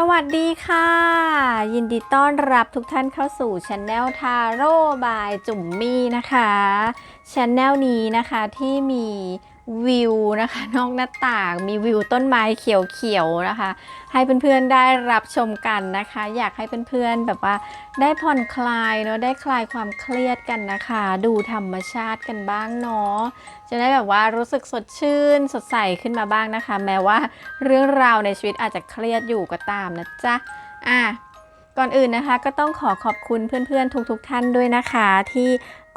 สวัสดีค่ะ ยินดีต้อนรับทุกท่านเข้าสู่ช anel ทาโร่บายจุ๋มมี่นะคะช anel นี้นะคะที่มี วิวนะคะ นอกหน้าต่างมีวิวต้นไม้เขียวๆนะคะ ให้เพื่อนๆได้รับชมกันนะคะ อยากให้เพื่อนๆแบบว่าได้ผ่อนคลายเนาะได้คลายความเครียดกันนะคะ ดูธรรมชาติกันบ้างเนาะจะได้แบบว่ารู้สึกสดชื่น สดใสขึ้นมาบ้างนะคะ แม้ว่าเรื่องราวในชีวิตอาจจะเครียดอยู่ก็ตามนะจ๊ะอะก่อนอื่นนะคะ ก็ต้องขอขอบคุณเพื่อนๆทุกๆท่านด้วยนะคะ ที่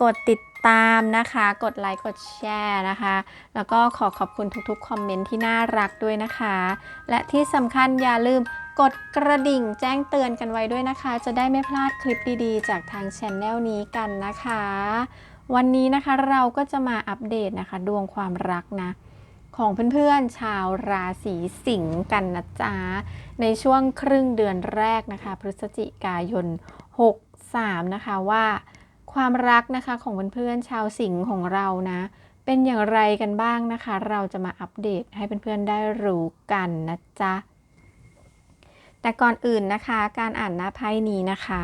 กดติด ตามนะคะ กดไลค์กดแชร์นะคะ แล้วก็ขอขอบคุณทุกๆ คอมเมนต์ที่น่ารักด้วยนะคะ และที่สำคัญอย่าลืมกดกระดิ่งแจ้งเตือนกันไว้ด้วยนะคะ จะได้ไม่พลาดคลิปดีๆ จากทางช anel นี้กันนะคะ วันนี้นะคะเราก็จะมาอัปเดตนะคะ ดวงความรักนะของเพื่อนๆ ชาวราศีสิงห์กันนะจ๊ะ ในช่วงครึ่งเดือนแรกนะคะ พฤศจิกายน 63 นะคะว่า ความรักนะคะของเพื่อนๆชาวสิงห์ของเรานะ เป็นอย่างไรกันบ้างนะคะ เราจะมาอัปเดตให้เพื่อนๆได้รู้กันนะจ๊ะแต่ก่อนอื่นนะคะ การอ่านหน้าไพ่นี้นะคะ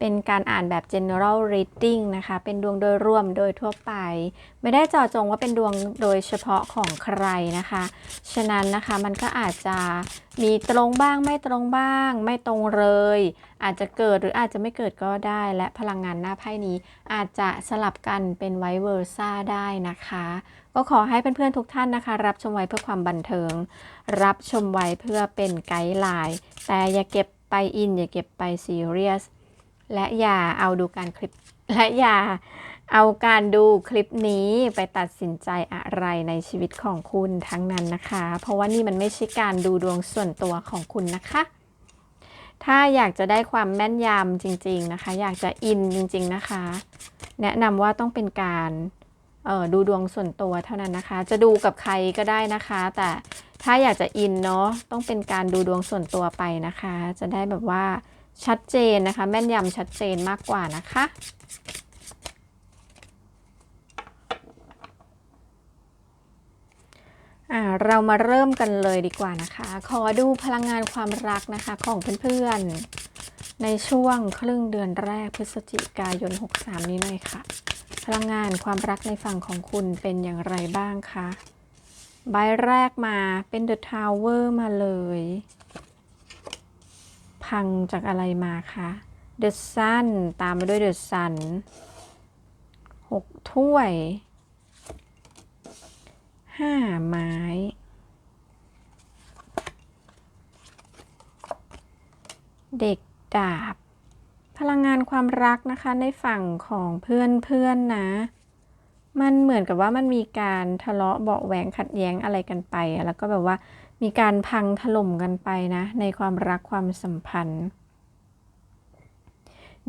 เป็นการอ่านแบบ general reading นะคะ เป็นดวงโดยรวมโดยทั่วไป ไม่ได้เจาะจงว่าเป็นดวงโดยเฉพาะของใครนะคะ ฉะนั้นนะคะมันก็อาจจะมีตรงบ้างไม่ตรงบ้าง ไม่ตรงเลย อาจจะเกิดหรืออาจจะไม่เกิดก็ได้ และพลังงานหน้าไพ่นี้ อาจจะสลับกันเป็นไวเวอร์ซ่าได้นะคะ ก็ขอให้เพื่อนๆทุกท่านนะคะ รับชมไว้เพื่อความบันเทิง รับชมไว้เพื่อเป็นไกด์ไลน์แต่อย่าเก็บไปอินอย่าเก็บไปซีเรียส และอย่าเอาดูการคลิป และอย่าเอาการดูคลิปนี้ไปตัดสินใจอะไรในชีวิตของคุณทั้งนั้นนะคะ เพราะว่านี่มันไม่ใช่การดูดวงส่วนตัวของคุณนะคะ ถ้าอยากจะได้ความแม่นยำจริง ๆนะคะ อยากจะอินจริง ๆนะคะ แนะนำว่าต้องเป็นการออดูดวงส่วนตัวเท่านั้นนะคะ จะดูกับใครก็ได้นะคะ แต่ถ้าอยากจะอินเนาะต้องเป็นการดูดวงส่วนตัวไปนะคะ จะได้แบบว่า ชัดเจนนะคะ แม่นยำชัดเจนมากกว่านะคะอ่าเรามาเริ่มกันเลยดีกว่านะคะ ขอดูพลังงานความรักนะคะของเพื่อนๆ ในช่วงครึ่งเดือนแรกพฤศจิกายน 63 นี้หน่อยค่ะ พลังงานความรักในฝั่งของคุณเป็นอย่างไรบ้างคะ ใบแรกมาเป็น The Tower มาเลย พังจากอะไรมาคะ The Sun ตามมาด้วย The Sun หกถ้วยห้าไม้เด็กดาบ พลังงานความรักนะคะในฝั่งของเพื่อนเพื่อนนะ มันเหมือนกับว่ามันมีการทะเลาะเบาะแหวงขัดแย้งอะไรกันไป แล้วก็แบบว่า มีการพังถล่มกันไปนะ ในความรักความสัมพันธ์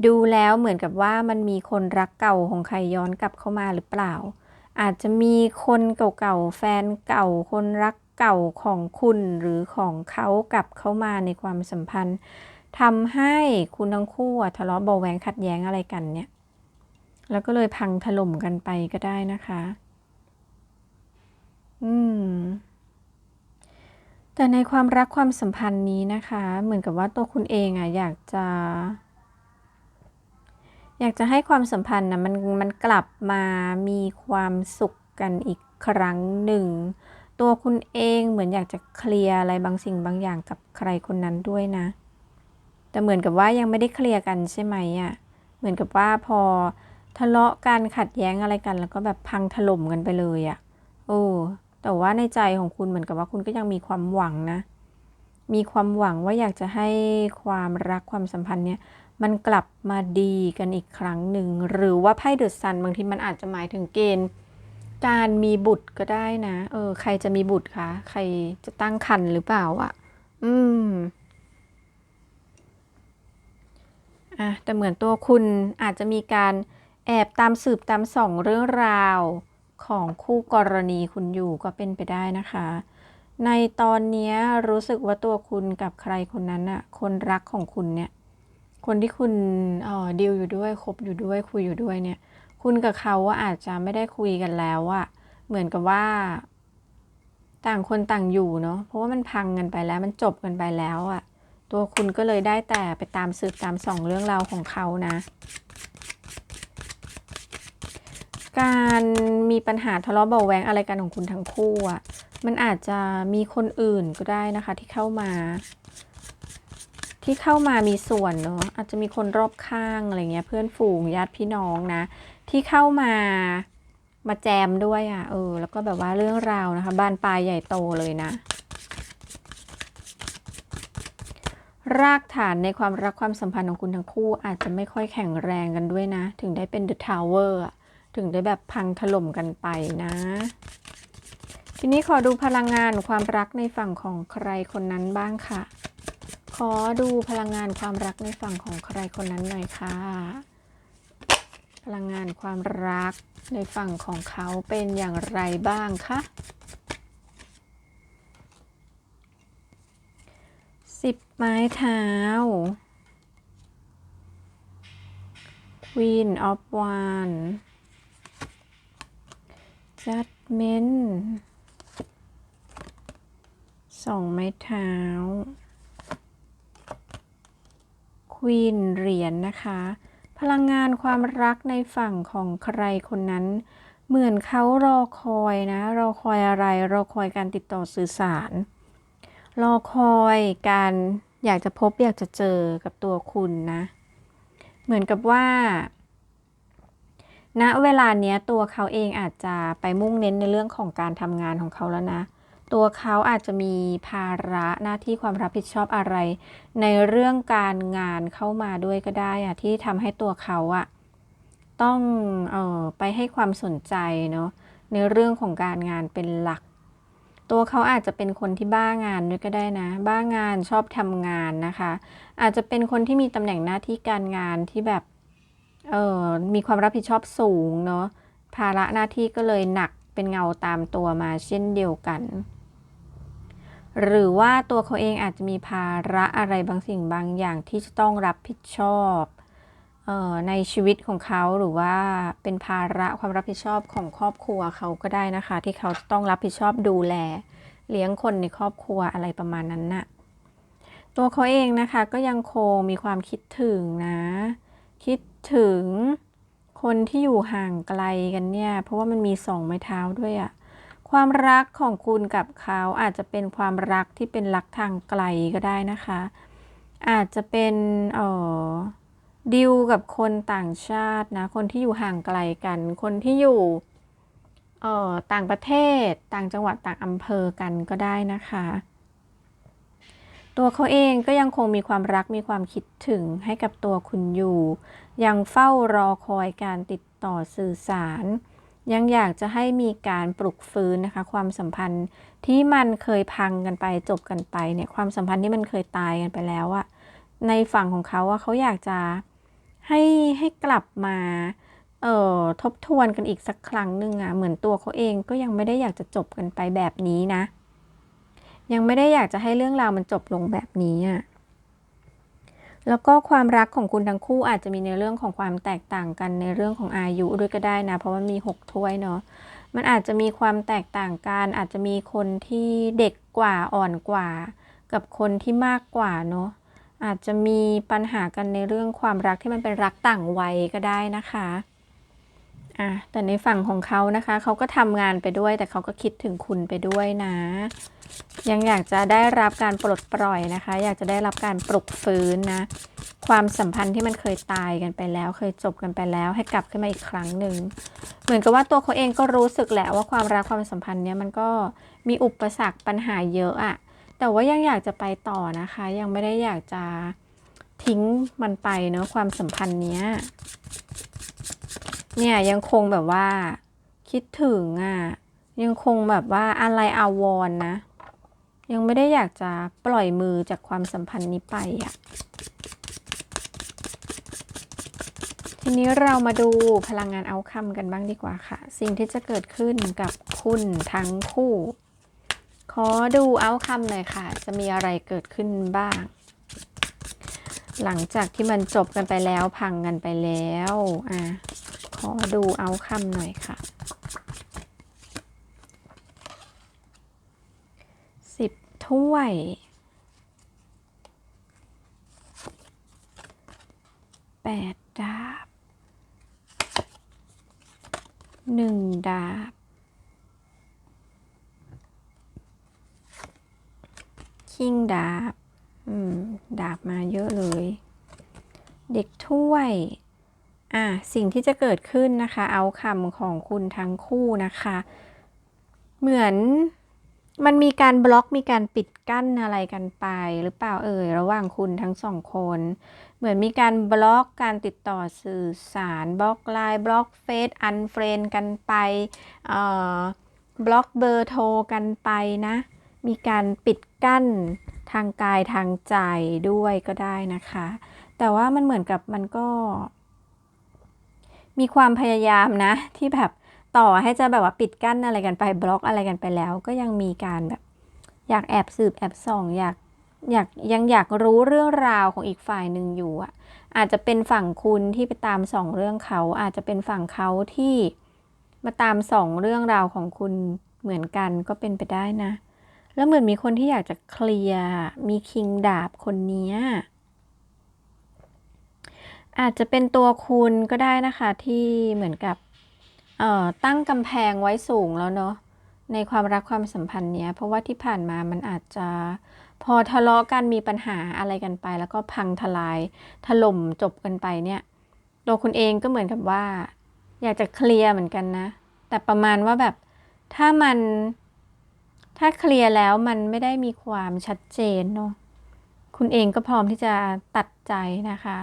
ดูแล้วเหมือนกับว่ามันมีคนรักเก่าของใครย้อนกลับเข้ามาหรือเปล่า อาจจะมีคนเก่าๆแฟนเก่าคนรักเก่าของคุณหรือของเขากลับเข้ามาในความสัมพันธ์ทำให้คุณทั้งคู่ทะเลาะเบาแหวงขัดแย้งอะไรกันเนี่ย แล้วก็เลยพังถล่มกันไปก็ได้นะคะ อืม แต่ในความรักความสัมพันธ์นี้นะคะ เหมือนกับว่าตัวคุณเองอะอยากจะ อยากจะให้ความสัมพันธ์นะมันมันกลับมามีความสุขกันอีกครั้งหนึ่ง ตัวคุณเองเหมือนอยากจะเคลียร์อะไรบางสิ่งบางอย่างกับใครคนนั้นด้วยนะ แต่เหมือนกับว่ายังไม่ได้เคลียร์กันใช่ไหมอะ่ะเหมือนกับว่าพอทะเลาะกันขัดแย้งอะไรกัน แล้วก็แบบพังถล่มกันไปเลยอะ่ะโอ้ แต่ว่าในใจของคุณเหมือนกับว่าคุณก็ยังมีความหวังนะ มีความหวังว่าอยากจะให้ความรักความสัมพันธ์เนี่ยมันกลับมาดีกันอีกครั้งหนึ่ง หรือว่าไพ่เดอะซันบางทีมันอาจจะหมายถึงเกณฑ์ การมีบุตรก็ได้นะ เออ ใครจะมีบุตรคะใครจะตั้งครรภ์หรือเปล่าอะ่ะ อืมอะแต่เหมือนตัวคุณอาจจะมีการแอบตามสืบตามส่องเรื่องราว ของคู่กรณีคุณอยู่ก็เป็นไปได้นะคะ ในตอนนี้รู้สึกว่าตัวคุณกับใครคนนั้นอะคนรักของคุณเนี่ย คนที่คุณเอ่อดีลอยู่ด้วยคบอยู่ด้วยคุยอยู่ด้วยเนี่ย คุณกับเขาว่าอาจจะไม่ได้คุยกันแล้วอะเหมือนกับว่า ต่างคนต่างอยู่เนาะเพราะว่ามันพังกันไปแล้วมันจบกันไปแล้วอะตัวคุณก็เลยได้แต่ไปตามสืบตามส่องเรื่องราวของเขานะ การมีปัญหาทะเลาะเบาะแวงอะไรกันของคุณทั้งคู่อะมันอาจจะมีคนอื่นก็ได้นะคะที่เข้ามา ที่เข้ามามีส่วนเนาะอาจจะมีคนรอบข้างอะไรเงี้ย เพื่อนฝูงญาติพี่น้องนะ ที่เข้ามามาแจมด้วยอะ่ะเออ แล้วก็แบบว่าเรื่องราวนะคะบานปลายใหญ่โตเลยนะ รากฐานในความรักความสัมพันธ์ของคุณทั้งคู่อาจจะไม่ค่อยแข็งแรงกันด้วยนะ ถึงได้เป็นเดอะทาวเวอร์ ถึงได้แบบพังถล่มกันไปนะ ทีนี้ขอดูพลังงานความรักในฝั่งของใครคนนั้นบ้างค่ะ ขอดูพลังงานความรักในฝั่งของใครคนนั้นหน่อยค่ะ พลังงานความรักในฝั่งของเขาเป็นอย่างไรบ้างคะสิบไม้เท้า Queen of Wands Judgment สองไม้เท้าควีนเหรียญนะคะ พลังงานความรักในฝั่งของใครคนนั้น เหมือนเขารอคอยนะ รอคอยอะไร รอคอยการติดต่อสื่อสาร รอคอยการอยากจะพบอยากจะเจอกับตัวคุณนะ เหมือนกับว่า ณเวลาเนี้ยตัวเขาเองอาจจะไปมุ่งเน้นในเรื่องของการทำงานของเขาแล้วนะ ตัวเขาอาจจะมีภาระหน้าที่ความรับผิดชอบอะไร ในเรื่องการงานเข้ามาด้วยก็ได้อะที่ทำให้ตัวเขาอะต้องเออไปให้ความสนใจเนาะในเรื่องของการงานเป็นหลัก ตัวเขาอาจจะเป็นคนที่บ้างานด้วยก็ได้นะ บ้างานชอบทำงานนะคะ อาจจะเป็นคนที่มีตำแหน่งหน้าที่การงานที่แบบ เออมีความรับผิดชอบสูงเนาะภาระหน้าที่ก็เลยหนักเป็นเงาตามตัวมาเช่นเดียวกัน หรือว่าตัวเขาเองอาจจะมีภาระอะไรบางสิ่งบางอย่างที่จะต้องรับผิดชอบออในชีวิตของเขาหรือว่าเป็นภาระความรับผิดชอบของครอบครัวเขาก็ได้นะคะ ที่เขาต้องรับผิดชอบดูแล เลี้ยงคนในครอบครัวอะไรประมาณนั้นน่ะตัวเขาเองนะคะก็ยังคงมีความคิดถึงนะ คิดถึงคนที่อยู่ห่างไกลกันเนี่ย เพราะว่ามันมีสองไม้เท้าด้วยอะความรักของคุณกับเขาอาจจะเป็นความรักที่เป็นรักทางไกลก็ได้นะคะ อาจจะเป็นเอ่อดิวกับคนต่างชาตินะ คนที่อยู่ห่างไกลกัน คนที่อยู่เอ่อต่างประเทศต่างจังหวัดต่างอำเภอกันก็ได้นะคะ ตัวเขาเองก็ยังคงมีความรักมีความคิดถึงให้กับตัวคุณอยู่ ยังเฝ้ารอคอยการติดต่อสื่อสาร ยังอยากจะให้มีการปลุกฟื้นนะคะ ความสัมพันธ์ที่มันเคยพังกันไปจบกันไปเนี่ยความสัมพันธ์ที่มันเคยตายกันไปแล้วอะในฝั่งของเขาว่าเขาอยากจะให้ให้กลับมาเอ่อทบทวนกันอีกสักครั้งหนึ่งอะเหมือนตัวเขาเองก็ยังไม่ได้อยากจะจบกันไปแบบนี้นะ ยังไม่ได้อยากจะให้เรื่องราวมันจบลงแบบนี้อะแล้วก็ความรักของคุณทั้งคู่อาจจะมีในเรื่องของความแตกต่างกันในเรื่องของอายุด้วยก็ได้นะ เพราะมันมีหกถ้วยเนาะมันอาจจะมีความแตกต่างกันอาจจะมีคนที่เด็กกว่าอ่อนกว่า กับคนที่มากกว่าเนาะอาจจะมีปัญหากันในเรื่องความรักที่มันเป็นรักต่างวัยก็ได้นะคะ อะแต่ในฝั่งของเขานะคะ เขาก็ทำงานไปด้วย แต่เขาก็คิดถึงคุณไปด้วยนะ ยังอยากจะได้รับการปลดปล่อยนะคะ อยากจะได้รับการปลุกฟื้นนะ ความสัมพันธ์ที่มันเคยตายกันไปแล้ว เคยจบกันไปแล้ว ให้กลับขึ้นมาอีกครั้งหนึ่ง เหมือนกับว่าตัวเขาเองก็รู้สึกแหละว่าความรักความสัมพันธ์เนี้ยมันก็มีอุปสรรคปัญหาเยอะอะแต่ว่ายังอยากจะไปต่อนะคะ ยังไม่ได้อยากจะทิ้งมันไปเนาะความสัมพันธ์เนี้ย เนี่ยยังคงแบบว่า คิดถึงอะ่ะยังคงแบบว่าอะไรอาวรณ์นะ ยังไม่ได้อยากจะปล่อยมือจากความสัมพันธ์นี้ไปอะ่ะทีนี้เรามาดูพลังงานเอาคำกันบ้างดีกว่าค่ะ สิ่งที่จะเกิดขึ้นกับคุณทั้งคู่ ขอดูเอาคำหน่อยค่ะ จะมีอะไรเกิดขึ้นบ้าง หลังจากที่มันจบกันไปแล้วพังกันไปแล้วอะ ขอดูเอาคำหน่อยค่ะสิบถ้วยแปดดาบหนึ่งดาบ คิงดาบ อืม ดาบมาเยอะเลย เด็กถ้วย อะสิ่งที่จะเกิดขึ้นนะคะเอาคำของคุณทั้งคู่นะคะ เหมือนมันมีการบล็อกมีการปิดกั้นอะไรกันไป หรือเปล่าเอ่ยระหว่างคุณทั้งสองคน เหมือนมีการบล็อกการติดต่อสื่อสารบล็อกไลน์บล็อกเฟซอันเฟรนกันไปเอ่อบล็อกเบอร์โทรกันไปนะ มีการปิดกั้นทางกายทางใจด้วยก็ได้นะคะ แต่ว่ามันเหมือนกับมันก็ มีความพยายามนะ ที่แบบต่อให้จะแบบว่าปิดกั้นอะไรกันไปบล็อกอะไรกันไปแล้ว ก็ยังมีการแบบ อยากแอบสืบแอบส่องอยากอยากยังอยากรู้เรื่องราวของอีกฝ่ายหนึ่งอยู่อะ อาจจะเป็นฝั่งคุณที่ไปตามส่องเรื่องเขา อาจจะเป็นฝั่งเขาที่มาตามส่องเรื่องราวของคุณเหมือนกันก็เป็นไปได้นะ แล้วเหมือนมีคนที่อยากจะเคลียร์มีคิงดาบคนนี้ อาจจะเป็นตัวคุณก็ได้นะคะที่เหมือนกับตั้งกำแพงไว้สูงแล้วเนาะในความรักความสัมพันธ์เนี้ยเพราะว่าที่ผ่านมามันอาจจะพอทะเลาะกันมีปัญหาอะไรกันไป แล้วก็พังทลายถล่มจบกันไปเนี่ยตัวคุณเองก็เหมือนกับว่า อยากจะเคลียร์เหมือนกันนะ แต่ประมาณว่าแบบถ้ามันถ้าเคลียร์แล้วมันไม่ได้มีความชัดเจนเนาะคุณเองก็พร้อมที่จะตัดใจนะคะ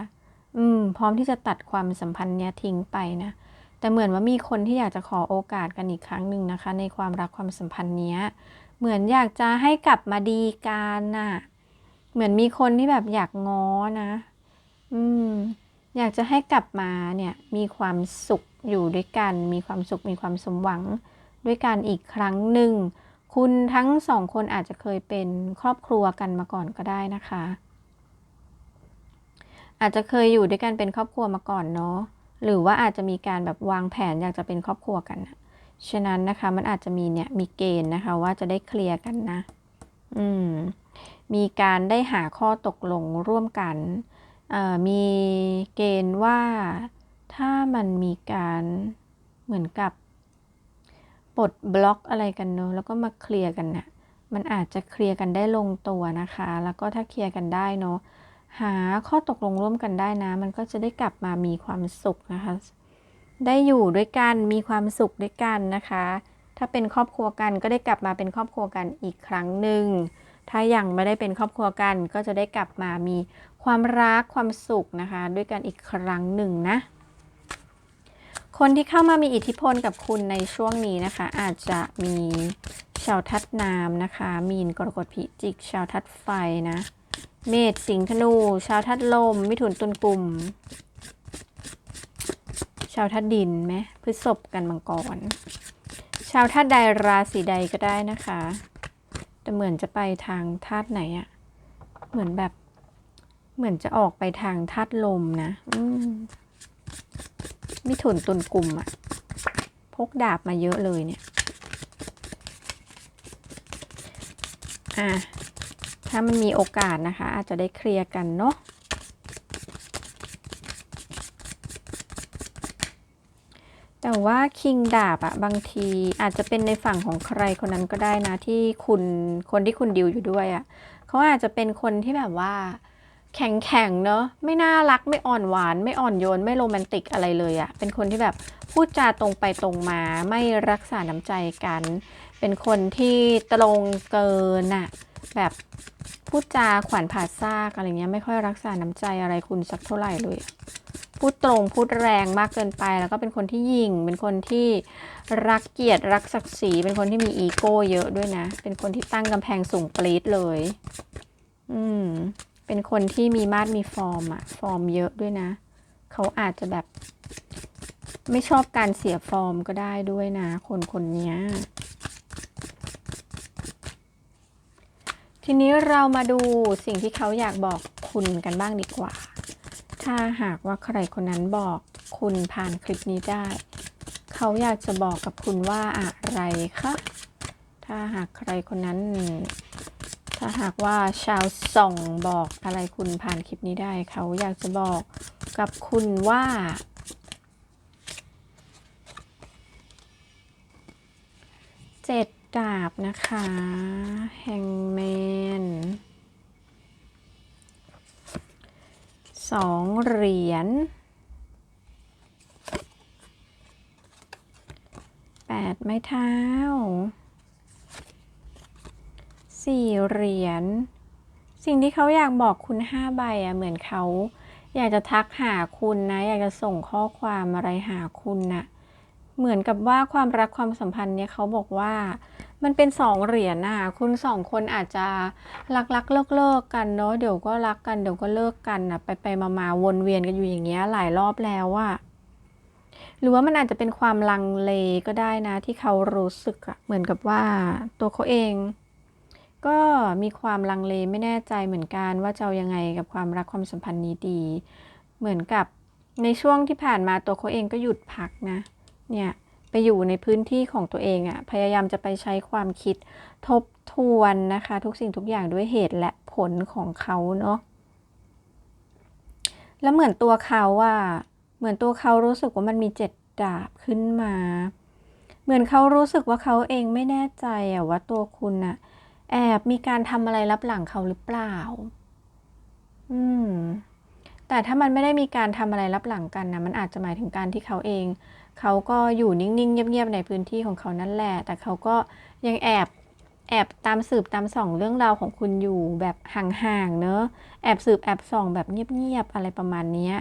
อืม พร้อมที่จะตัดความสัมพันธ์เนี้ยทิ้งไปนะ แต่เหมือนว่ามีคนที่อยากจะขอโอกาสกันอีกครั้งหนึ่งนะคะ ในความรักความสัมพันธ์เนี้ย เหมือนอยากจะให้กลับมาดีกันน่ะ เหมือนมีคนที่แบบอยากง้อนะ อืม อยากจะให้กลับมาเนี่ย มีความสุขอยู่ด้วยกัน มีความสุข มีความสมหวัง ด้วยกันอีกครั้งหนึ่ง คุณทั้งสองคนอาจจะเคยเป็นครอบครัวกันมาก่อนก็ได้นะคะ อาจจะเคยอยู่ด้วยกันเป็นครอบครัวมาก่อนเนาะหรือว่าอาจจะมีการแบบวางแผนอยากจะเป็นครอบครัวกันนะฉะนั้นนะคะมันอาจจะมีเนี่ยมีเกณฑ์นะคะว่าจะได้เคลียร์กันนะ อืม มีการได้หาข้อตกลงร่วมกัน มีเกณฑ์ว่าถ้ามันมีการเหมือนกับปลดบล็อกอะไรกันเนอะแล้วก็มาเคลียร์กันนะ่ะมันอาจจะเคลียร์กันได้ลงตัวนะคะ แล้วก็ถ้าเคลียร์กันได้เนาะ หาข้อตกลงร่วมกันได้นะ มันก็จะได้กลับมามีความสุขนะคะ ได้อยู่ด้วยกันมีความสุขด้วยกันนะคะ ถ้าเป็นครอบครัวกันก็ได้กลับมาเป็นครอบครัวกันอีกครั้งหนึ่งถ้ายังไม่ได้เป็นครอบครัวกัน ก็จะได้กลับมามีความรักความสุขนะคะ ด้วยกันอีกครั้งหนึ่งนะ คนที่เข้ามามีอิทธิพลกับคุณในช่วงนี้นะคะ อาจจะมีชาวทัดน้ำนะคะ มีนกรกฎพิจิก ชาวทัดไฟนะ เมษสิงห์ธนู ชาวทัดลม มิถุนตุลกลุ่ม ชาวทัดดินไหมพฤษภกันมังกร ชาวทัดใดราศีใดก็ได้นะคะ แต่เหมือนจะไปทางธาตุไหนอะเหมือนแบบ เหมือนจะออกไปทางธาตุลมนะอืมมิถุนตุลกลุ่มอะพกดาบมาเยอะเลยเนี่ย อะ ถ้ามันมีโอกาสนะคะ อาจจะได้เคลียร์กันเนาะแต่ว่าคิงดาบอะบางทีอาจจะเป็นในฝั่งของใครคนนั้นก็ได้นะ ที่คุณคนที่คุณดิวอยู่ด้วยอะเขาอาจจะเป็นคนที่แบบว่า แข็งแข็งเนาะไม่น่ารักไม่อ่อนหวาน ไม่อ่อนโยน ไม่โรแมนติกอะไรเลยอะเป็นคนที่แบบพูดจาตรงไปตรงมา ไม่รักษาน้ำใจกัน เป็นคนที่ตรงเกินอะ แบบพูดจาขวัญผ่าซากอะไรเงี้ยไม่ค่อยรักษาน้ำใจอะไรคุณสักเท่าไหร่เลย พูดตรงพูดแรงมากเกินไป แล้วก็เป็นคนที่ยิง เป็นคนที่รักเกียรติรักศักดิ์ศรี เป็นคนที่มีอีโก้เยอะด้วยนะ เป็นคนที่ตั้งกำแพงสูงปรี๊ดเลย อืม เป็นคนที่มีมาดมีฟอร์มอะฟอร์มเยอะด้วยนะ เขาอาจจะแบบ ไม่ชอบการเสียฟอร์มก็ได้ด้วยนะ คนคนเนี้ ทีนี้เรามาดูสิ่งที่เขาอยากบอกคุณกันบ้างดีกว่า ถ้าหากว่าใครคนนั้นบอกคุณผ่านคลิปนี้ได้ เขาอยากจะบอกกับคุณว่าอะไรคะ ถ้าหากใครคนนั้น ถ้าหากว่าชาวส่องบอกอะไรคุณผ่านคลิปนี้ได้ เขาอยากจะบอกกับคุณว่าเจ็ด ดาบนะคะแฮงแมนสองเหรียญแปดไม้เท้าสี่เหรียญสิ่งที่เขาอยากบอกคุณห้าใบอะเหมือนเขาอยากจะทักหาคุณนะ อยากจะส่งข้อความอะไรหาคุณนะเหมือนกับว่าความรักความสัมพันธ์เนี่ยเขาบอกว่า มันเป็นสองเหรียญน่ะ คุณสองคนอาจจะรักรักเลิกเลิกกันเนาะ เดี๋ยวก็รักกัน เดี๋ยวก็เลิกกันน่ะไปไปมามาวนเวียนกันอยู่อย่างเงี้ยหลายรอบแล้วอะหรือว่ามันอาจจะเป็นความลังเลก็ได้นะ ที่เขารู้สึกอะเหมือนกับว่าตัวเขาเอง ก็มีความลังเลไม่แน่ใจเหมือนกันว่าจะายังไงกับความรักความสัมพันธ์นี้ดี เหมือนกับในช่วงที่ผ่านมาตัวเขาเองก็หยุดพักนะ เนี่ย ไปอยู่ในพื้นที่ของตัวเองอะ่ะ พยายามจะไปใช้ความคิดทบทวนนะคะ ทุกสิ่งทุกอย่างด้วยเหตุและผลของเขาเนาะ แล้วเหมือนตัวเขาอะเหมือนตัวเขารู้สึกว่ามันมีเจ็ดดาบขึ้นมา เหมือนเขารู้สึกว่าเขาเองไม่แน่ใจอะว่าตัวคุณอะแอบมีการทำอะไรลับหลังเขาหรือเปล่า อืม แต่ถ้ามันไม่ได้มีการทำอะไรลับหลังกันนะมันอาจจะหมายถึงการที่เขาเอง เขาก็อยู่นิ่งๆ เงียบๆ ในพื้นที่ของเขานั่นแหละ แต่เขาก็ยังแอบแอบตามสืบตามส่องเรื่องราวของคุณอยู่แบบห่างๆ เนอะแอบสืบแอบส่องแบบเงียบๆ อะไรประมาณนี้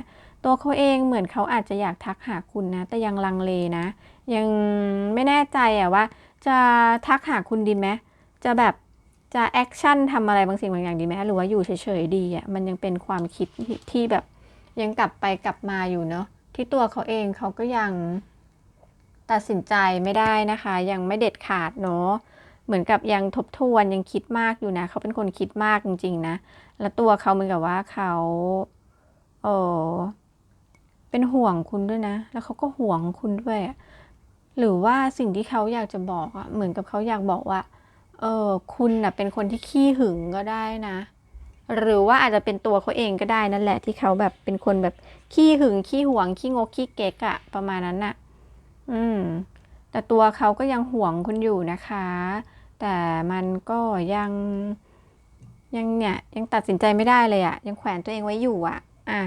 ตัวเขาเองเหมือนเขาอาจจะอยากทักหาคุณนะ แต่ยังลังเลนะ ยังไม่แน่ใจอะว่า จะทักหาคุณดีไหมจะแบบจะแอคชั่นทำอะไรบางสิ่งบางอย่างดีไหมหรือว่าอยู่เฉยๆดีอะมันยังเป็นความคิดที่ที่แบบยังกลับไปกลับมาอยู่เนาะที่ตัวเขาเองเขาก็ยัง ตัดสินใจไม่ได้นะคะ ยังไม่เด็ดขาดเนาะเหมือนกับยังทบทวนยังคิดมากอยู่นะ เขาเป็นคนคิดมากจริง ๆ นะ แล้วตัวเขาเหมือนกับว่าเขาเออเป็นห่วงคุณด้วยนะ แล้วเขาก็ห่วงคุณด้วยหรือว่าสิ่งที่เขาอยากจะบอกอะเหมือนกับเขาอยากบอกว่า เออคุณน่ะเป็นคนที่ขี้หึงก็ได้นะ หรือว่าอาจจะเป็นตัวเขาเองก็ได้นั่นแหละที่เขาแบบเป็นคนแบบขี้หึงขี้หวงขี้งกขี้เก๊กอะประมาณนั้นน่ะ อืม แต่ตัวเขาก็ยังห่วงคุณอยู่นะคะ แต่มันก็ยังยังเนี่ย ยังตัดสินใจไม่ได้เลยอะยังแขวนตัวเองไว้อยู่อะอะ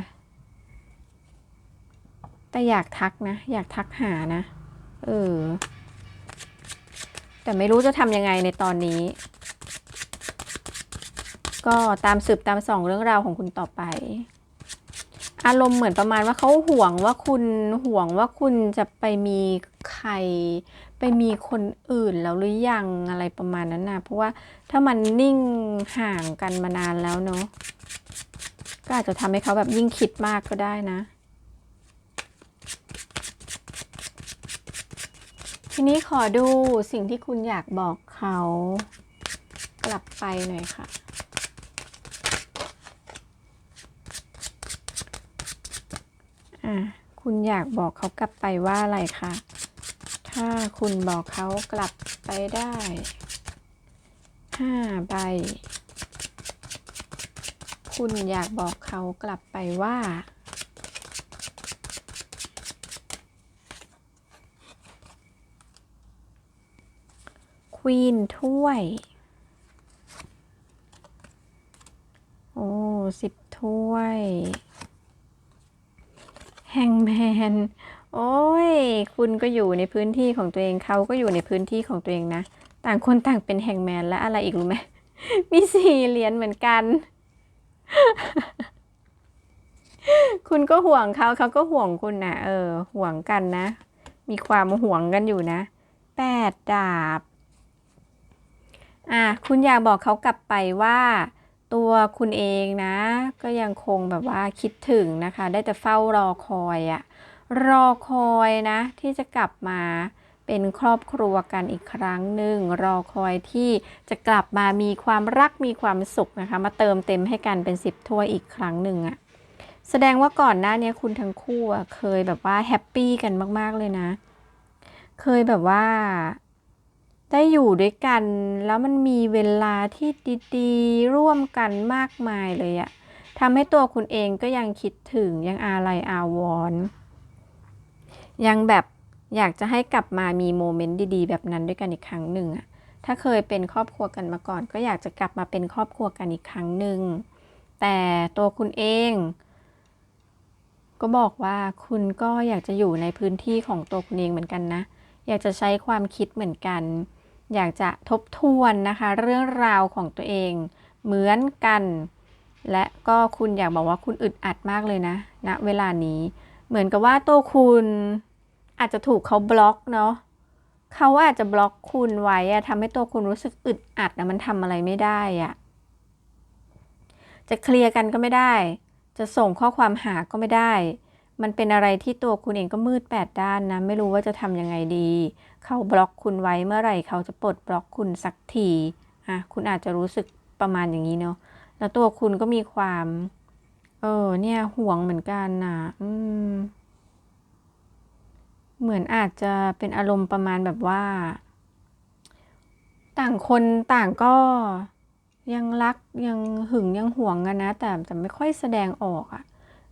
แต่อยากทักนะ อยากทักหานะ เออ แต่ไม่รู้จะทำยังไงในตอนนี้ ก็ตามสืบตามส่องเรื่องราวของคุณต่อไป อารมณ์เหมือนประมาณว่าเขาห่วงว่าคุณห่วงว่าคุณจะไปมีใคร ไปมีคนอื่นแล้วหรือยังอะไรประมาณนั้นนะเพราะว่าถ้ามันนิ่งห่างกันมานานแล้วเนาะก็อาจจะทำให้เขาแบบยิ่งคิดมากก็ได้นะ ทีนี้ขอดูสิ่งที่คุณอยากบอกเขา กลับไปหน่อยค่ะ อะคุณอยากบอกเขากลับไปว่าอะไรคะ ถ้าคุณบอกเขากลับไปได้ห้าใบ คุณอยากบอกเขากลับไปว่า ควีนถ้วย โอ้สิบถ้วย แฮงแมน โอ้ย คุณก็อยู่ในพื้นที่ของตัวเองเขาก็อยู่ในพื้นที่ของตัวเองนะ ต่างคนต่างเป็นแฮงแมนและอะไรอีกรู้ไหม มีสี่เหรียญเหมือนกัน คุณก็ห่วงเขาเขาก็ห่วงคุณนะเออ ห่วงกันนะ มีความห่วงกันอยู่นะแปดดาบ อะ คุณอยากบอกเขากลับไปว่า ตัวคุณเองนะ ก็ยังคงแบบว่าคิดถึงนะคะ ได้แต่เฝ้ารอคอยอะรอคอยนะ ที่จะกลับมาเป็นครอบครัวกันอีกครั้งหนึ่งรอคอยที่จะกลับมามีความรักมีความสุขนะคะ มาเติมเต็มให้กันเป็นสิบถ้วยอีกครั้งหนึ่งอะแสดงว่าก่อนหน้านี้คุณทั้งคู่อะเคยแบบว่าแฮปปี้กันมาก ๆ เลยนะ เคยแบบว่า ได้อยู่ด้วยกัน แล้วมันมีเวลาที่ดีๆ ร่วมกันมากมายเลยอะทำให้ตัวคุณเองก็ยังคิดถึงยังอาลัยอาวรณ์ยังแบบอยากจะให้กลับมามีโมเมนต์ดีๆ แบบนั้นด้วยกันอีกครั้งหนึ่งอะถ้าเคยเป็นครอบครัวกันมาก่อน ก็อยากจะกลับมาเป็นครอบครัวกันอีกครั้งหนึ่ง แต่ตัวคุณเอง ก็บอกว่าคุณก็อยากจะอยู่ในพื้นที่ของตัวคุณเองเหมือนกันนะ อยากจะใช้ความคิดเหมือนกัน อยากจะทบทวนนะคะ เรื่องราวของตัวเอง เหมือนกัน และก็คุณอยากบอกว่าคุณอึดอัดมากเลยนะณนะเวลานี้เหมือนกับว่าตัวคุณอาจจะถูกเขาบล็อกเนาะเขาอาจจะบล็อกคุณไว้อะทำให้ตัวคุณรู้สึกอึดอัดนะมันทำอะไรไม่ได้อะจะเคลียร์กันก็ไม่ได้ จะส่งข้อความหาก็ไม่ได้ มันเป็นอะไรที่ตัวคุณเองก็มืดแปดด้านนะ ไม่รู้ว่าจะทำยังไงดี เขาบล็อกคุณไว้เมื่อไหร่เขาจะปลดบล็อกคุณสักทีอะคุณอาจจะรู้สึกประมาณอย่างนี้เนาะแล้วตัวคุณก็มีความ เออ เนี่ยห่วงเหมือนกันนะอืม เหมือนอาจจะเป็นอารมณ์ประมาณแบบว่า ต่างคนต่างก็ยังรักยังหึงยังห่วงกันนะ แต่แต่ไม่ค่อยแสดงออกอะ่ะ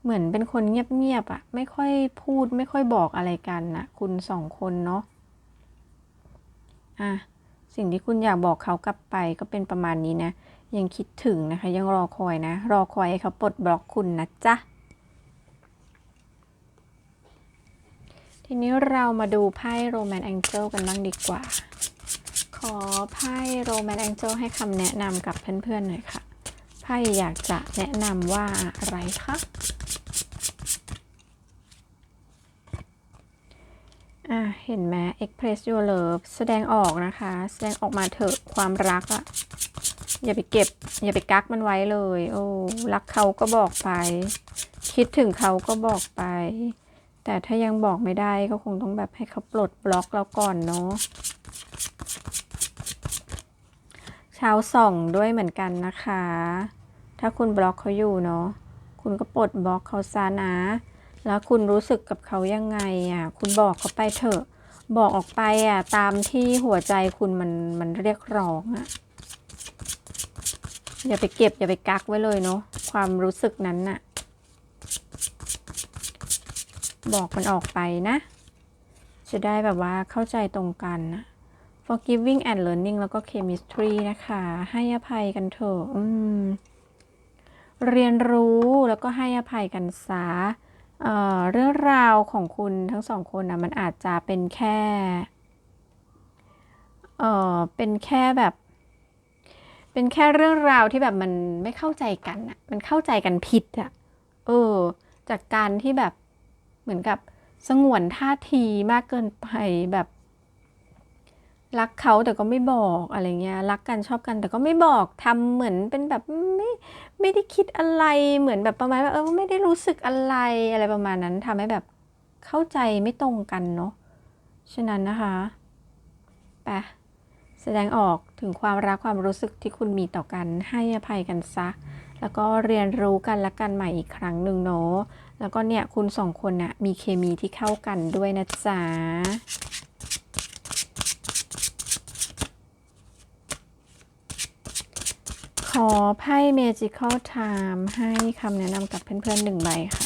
เหมือนเป็นคนเงียบๆอะ่ะ ไม่ค่อยพูดไม่ค่อยบอกอะไรกันนะคุณสองคนเนาะอะสิ่งที่คุณอยากบอกเขากลับไปก็เป็นประมาณนี้นะ ยังคิดถึงนะคะ ยังรอคอยนะ รอคอยให้เขาปลดบล็อกคุณนะจ๊ะทีนี้เรามาดูไพ่โรแมนแองเจิลกันบ้างดีกว่า ขอไพ่โรแมนแองเจิลให้คำแนะนำกับเพื่อนๆหน่อยค่ะ ไพ่อยากจะแนะนำว่าอะไรคะ อะเห็นไหม express your love แสดงออกนะคะ แสดงออกมาเถอะความรักอะอย่าไปเก็บ อย่าไปกักมันไว้เลย โอ้รักเขาก็บอกไป คิดถึงเขาก็บอกไป แต่ถ้ายังบอกไม่ได้ก็คงต้องแบบให้เขาปลดบล็อกเราก่อนเนาะช้าส่องด้วยเหมือนกันนะคะ ถ้าคุณบล็อกเขาอยู่เนาะคุณก็ปลดบล็อกเขาซะนะ แล้วคุณรู้สึกกับเขายังไงอะ คุณบอกเขาไปเถอะ บอกออกไปอะ ตามที่หัวใจคุณมันมันเรียกร้องอะ อย่าไปเก็บอย่าไปกักไว้เลยเนาะ ความรู้สึกนั้นน่ะ บอกมันออกไปนะ จะได้แบบว่าเข้าใจตรงกันนะ forgiving and learning แล้วก็ chemistry นะคะ ให้อภัยกันเถอะอืมเรียนรู้แล้วก็ให้อภัยกันซะ เเรื่องราวของคุณทั้งสองคนนะมันอาจจะเป็นแค่เออเป็นแค่แบบ เป็นแค่เรื่องราวที่แบบมันไม่เข้าใจกันอะมันเข้าใจกันผิดอะเออ จากการที่แบบเหมือนกับสงวนท่าทีมากเกินไปแบบ รักเขาแต่ก็ไม่บอกอะไรเงี้ย รักกันชอบกันแต่ก็ไม่บอกทำเหมือนเป็นแบบไม่ ไม่ได้คิดอะไรเหมือนแบบประมาณว่าเออไม่ได้รู้สึกอะไรอะไรประมาณนั้นทำให้แบบเข้าใจไม่ตรงกันเนาะฉะนั้นนะคะไปแสดงออกถึงความรักความรู้สึกที่คุณมีต่อกันให้อภัยกันซะ แล้วก็เรียนรู้กันและกันใหม่อีกครั้งหนึ่งเนาะแล้วก็เนี่ยคุณสองคนนะ่ะมีเคมีที่เข้ากันด้วยนะจ๊ะ อไพ่ Magical Time ให้คำแนะนำกับเพื่อนๆหนึ่งใบค่ะ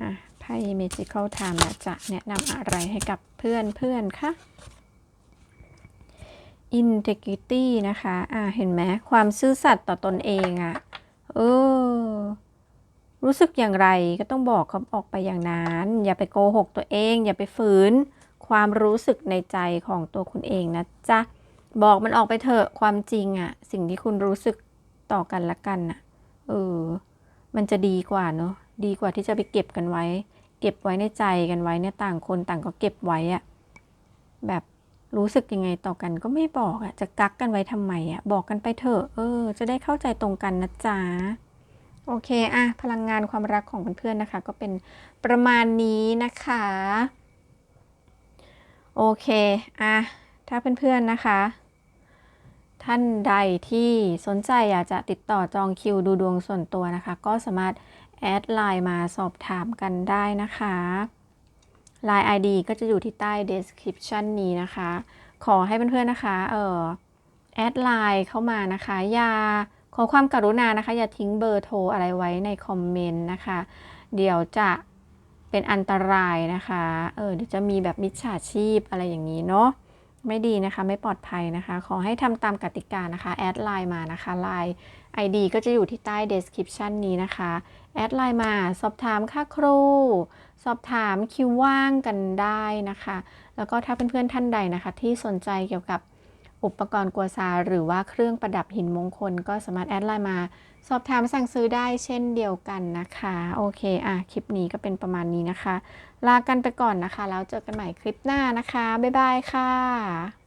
อะไพ่ Magical Time นะจะแนะนำอะไรให้กับเพื่อนๆคะ Integrity นะคะ อะเห็นไหม ความซื่อสัตย์ต่อตนเองอะ่ะ เออ รู้สึกอย่างไรก็ต้องบอกเขาออกไปอย่างนั้น อย่าไปโกหกตัวเอง อย่าไปฝืน ความรู้สึกในใจของตัวคุณเองนะจ๊ะ บอกมันออกไปเถอะ ความจริงอะ สิ่งที่คุณรู้สึก ต่อกันละกันอะเออ มันจะดีกว่าเนาะ ดีกว่าที่จะไปเก็บกันไว้ เก็บไว้ในใจกันไว้เนี่ยต่างคนต่างก็เก็บไว้อะแบบรู้สึกยังไงต่อกันก็ไม่บอกอะจะกักกันไว้ทำไมอะบอกกันไปเถอะ เออ จะได้เข้าใจตรงกันนะจ๊ะโอเคอะพลังงานความรักของเพื่อนๆนะคะ ก็เป็นประมาณนี้นะคะ โอเคอะถ้าเพื่อนๆนะคะ ท่านใดที่สนใจอยากจะติดต่อจองคิวดูดวงส่วนตัวนะคะ ก็สามารถแอดไลน์มาสอบถามกันได้นะคะ Line ID ก็จะอยู่ที่ใต้ description นี้นะคะ ขอให้เพื่อนๆนะคะเออแอดไลน์เข้ามานะคะอย่าขอความกรุณานะคะ อย่าทิ้งเบอร์โทรอะไรไว้ในคอมเมนต์นะคะ เดี๋ยวจะเป็นอันตรายนะคะ เออเดี๋ยวจะมีแบบมิจฉาชีพอะไรอย่างนี้เนาะ ไม่ดีนะคะไม่ปลอดภัยนะคะ ขอให้ทำตามกติกานะคะ แอดไลน์มานะคะไลน์ ID ก็จะอยู่ที่ใต้ description นี้นะคะ แอดไลน์มาสอบถามค่าครู สอบถามคิวว่างกันได้นะคะ แล้วก็ถ้าเพื่อนๆท่านใดนะคะ ที่สนใจเกี่ยวกับอุปกรณ์กัวซาหรือว่าเครื่องประดับหินมงคล ก็สามารถแอดไลน์มา สอบถามสั่งซื้อได้เช่นเดียวกันนะคะ โอเคอะคลิปนี้ก็เป็นประมาณนี้นะคะ ลากันไปก่อนนะคะ แล้วเจอกันใหม่คลิปหน้านะคะ บ๊ายบายค่ะ